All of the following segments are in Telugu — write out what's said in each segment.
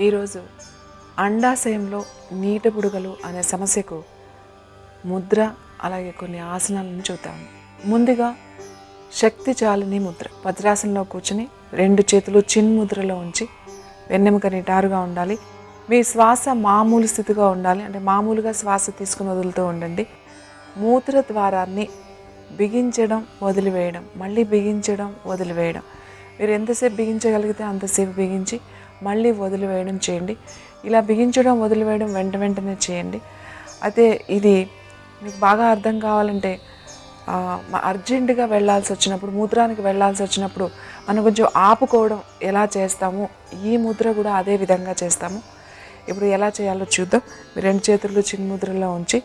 ఈరోజు అండాశయంలో నీట బుడగలు అనే సమస్యకు ముద్ర అలాగే కొన్ని ఆసనాలను చూద్దాము ముందుగా శక్తి చాలిని ముద్ర. వజ్రాసనంలో కూర్చుని రెండు చేతులు చిన్ ముద్రలో ఉంచి వెన్నెముక నిటారుగా ఉండాలి. మీ శ్వాస మామూలు స్థితిగా ఉండాలి. అంటే మామూలుగా శ్వాస తీసుకుని వదులుతూ ఉండండి. మూత్ర ద్వారాన్ని బిగించడం వదిలివేయడం. మళ్ళీ బిగించడం వదిలివేయడం. మీరు ఎంతసేపు బిగించగలిగితే అంతసేపు బిగించి మళ్ళీ వదిలివేయడం చేయండి. ఇలా బిగించడం వదిలివేయడం వెంట వెంటనే చేయండి. అయితే ఇది మీకు బాగా అర్థం కావాలంటే అర్జెంటుగా వెళ్ళాల్సి వచ్చినప్పుడు మూత్రానికి వెళ్ళాల్సి వచ్చినప్పుడు మనం కొంచెం ఆపుకోవడం ఎలా చేస్తాము? ఈ ముద్ర కూడా అదే విధంగా చేస్తాము. ఇప్పుడు ఎలా చేయాలో చూద్దాం. మీ రెండు చేతులు చిన్న ముద్రలో ఉంచి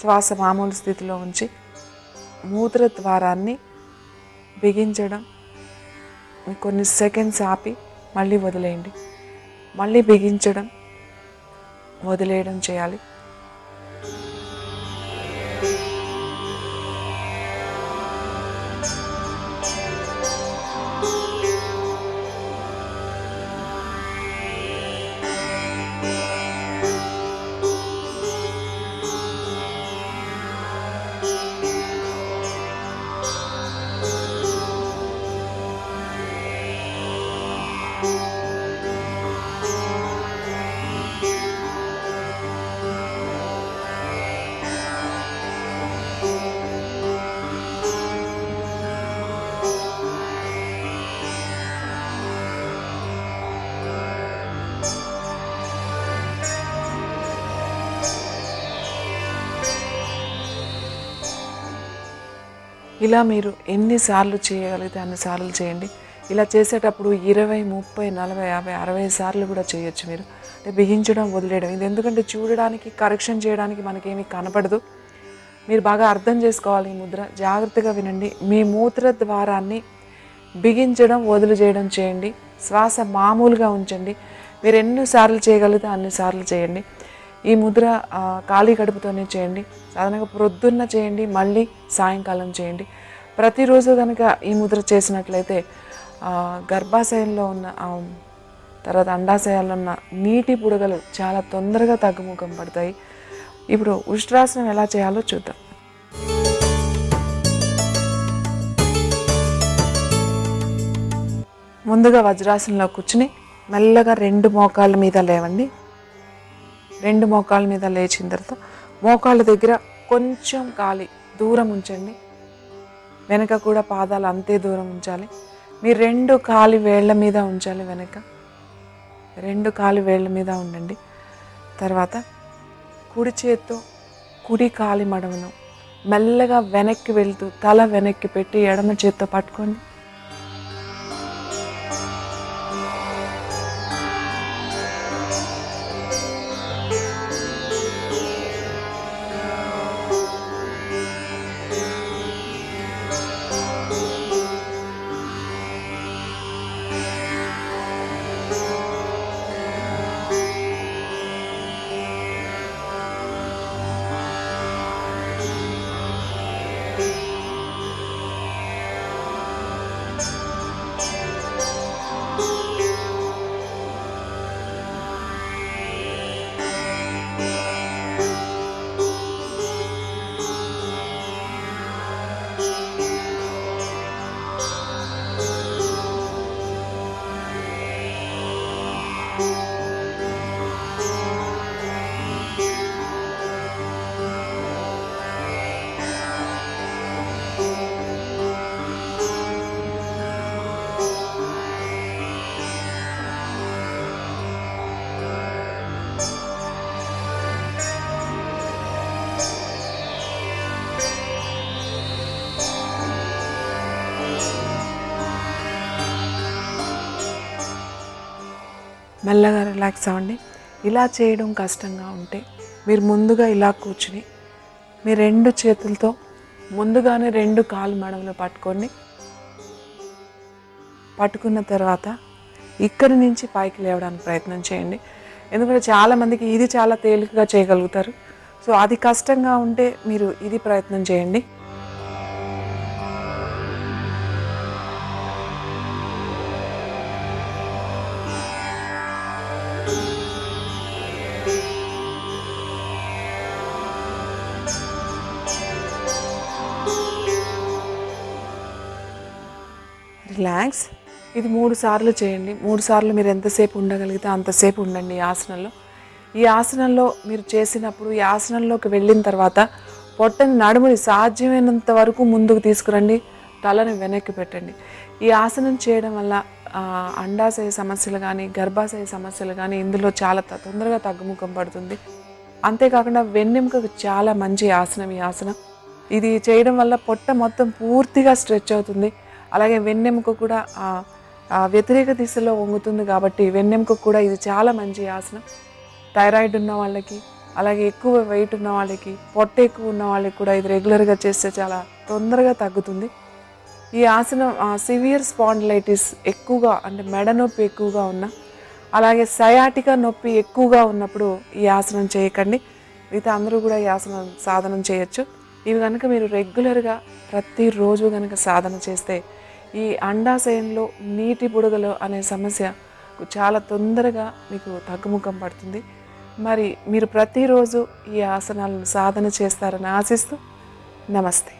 శ్వాస మామూలు స్థితిలో ఉంచి మూత్ర ద్వారాన్ని బిగించడం కొన్ని సెకండ్స్ ఆపి మళ్ళీ వదిలేయండి. మళ్ళీ బిగించడం వదిలేయడం చేయాలి. ఇలా మీరు ఎన్నిసార్లు చేయగలిగితే అన్నిసార్లు చేయండి. ఇలా చేసేటప్పుడు ఇరవై ముప్పై నలభై యాభై అరవై సార్లు కూడా చేయొచ్చు మీరు. అంటే బిగించడం వదిలేయడం. ఇది ఎందుకంటే చూడడానికి కరెక్షన్ చేయడానికి మనకేమీ కనపడదు. మీరు బాగా అర్థం చేసుకోవాలి ఈ ముద్ర. జాగ్రత్తగా వినండి. మీ మూత్ర ద్వారాన్ని బిగించడం వదులు చేయడం. చేయండి శ్వాస మామూలుగా ఉంచండి. మీరు ఎన్నిసార్లు చేయగలిగితే అన్నిసార్లు చేయండి. ఈ ముద్ర ఖాళీ కడుపుతోనే చేయండి. సాధారణంగా ప్రొద్దున్న చేయండి మళ్ళీ సాయంకాలం చేయండి. ప్రతిరోజు కనుక ఈ ముద్ర చేసినట్లయితే గర్భాశయంలో ఉన్న తర్వాత అండాశయాల్లో ఉన్న నీటి బుడగలు చాలా తొందరగా తగ్గుముఖం పడతాయి. ఇప్పుడు ఉష్ట్రాసనం ఎలా చేయాలో చూద్దాం. ముందుగా వజ్రాసనంలో కూర్చుని మెల్లగా రెండు మోకాళ్ళ మీద లేవండి. రెండు మోకాళ్ళ మీద లేచిన తర్వాత మోకాళ్ళ దగ్గర కొంచెం గాలి దూరం ఉంచండి. వెనక కూడా పాదాలు అంతే దూరం ఉంచాలి. మీ రెండు కాలి వేళ్ళ మీద ఉంచాలి వెనక. రెండు కాలి వేళ్ళ మీద ఉండండి. తర్వాత కుడి చేత్తో కుడి కాలి మడమను మెల్లగా వెనక్కి వెళ్తూ తల వెనక్కి పెట్టి ఎడమ చేత్తో పట్టుకోండి. Bye. మెల్లగా రిలాక్స్ అవ్వండి. ఇలా చేయడం కష్టంగా ఉంటే మీరు ముందుగా ఇలా కూర్చుని మీ రెండు చేతులతో ముందుగానే రెండు కాలు మడమలు పట్టుకోండి. పట్టుకున్న తర్వాత ఇక్కడి నుంచి పైకి లేవడానికి ప్రయత్నం చేయండి. ఎందుకంటే చాలామందికి ఇది చాలా తేలికగా చేయగలుగుతారు. సో అది కష్టంగా ఉంటే మీరు ఇది ప్రయత్నం చేయండి. రిలాక్స్. ఇది మూడు సార్లు చేయండి. మూడు సార్లు మీరు ఎంతసేపు ఉండగలిగితే అంతసేపు ఉండండి ఈ ఆసనంలో. ఈ ఆసనంలో మీరు చేసినప్పుడు ఈ ఆసనంలోకి వెళ్ళిన తర్వాత పొట్టని నడుముని సాధ్యమైనంత వరకు ముందుకు తీసుకురండి. తలని వెనక్కి పెట్టండి. ఈ ఆసనం చేయడం వల్ల అండాశయ సమస్యలు కానీ గర్భాశయ సమస్యలు కానీ ఇందులో చాలా తొందరగా తగ్గుముఖం పడుతుంది. అంతేకాకుండా వెన్నెముకకు చాలా మంచి ఆసనం ఈ ఆసనం. ఇది చేయడం వల్ల పొట్ట మొత్తం పూర్తిగా స్ట్రెచ్ అవుతుంది. అలాగే వెన్నెముక కూడా వ్యతిరేక దిశలో వంగుతుంది కాబట్టి వెన్నెముక కూడా ఇది చాలా మంచి ఆసనం. థైరాయిడ్ ఉన్న వాళ్ళకి అలాగే ఎక్కువ వెయిట్ ఉన్న వాళ్ళకి పొట్ట ఎక్కువ ఉన్న వాళ్ళకి కూడా ఇది రెగ్యులర్గా చేస్తే చాలా తొందరగా తగ్గుతుంది. ఈ ఆసనం సివియర్ స్పాండిలైటిస్ ఎక్కువగా అంటే మెడ నొప్పి ఎక్కువగా ఉన్న అలాగే సయాటిక నొప్పి ఎక్కువగా ఉన్నప్పుడు ఈ ఆసనం చేయకండి. మిగతా అందరూ కూడా ఈ ఆసనం సాధనం చేయొచ్చు. ఇవి కనుక మీరు రెగ్యులర్గా ప్రతిరోజు కనుక సాధన చేస్తే ఈ అండాశయంలో నీటి బుడగలు అనే సమస్య చాలా తొందరగా మీకు తగ్గుముఖం పడుతుంది. మరి మీరు ప్రతిరోజు ఈ ఆసనాలను సాధన చేస్తారని ఆశిస్తూ నమస్తే.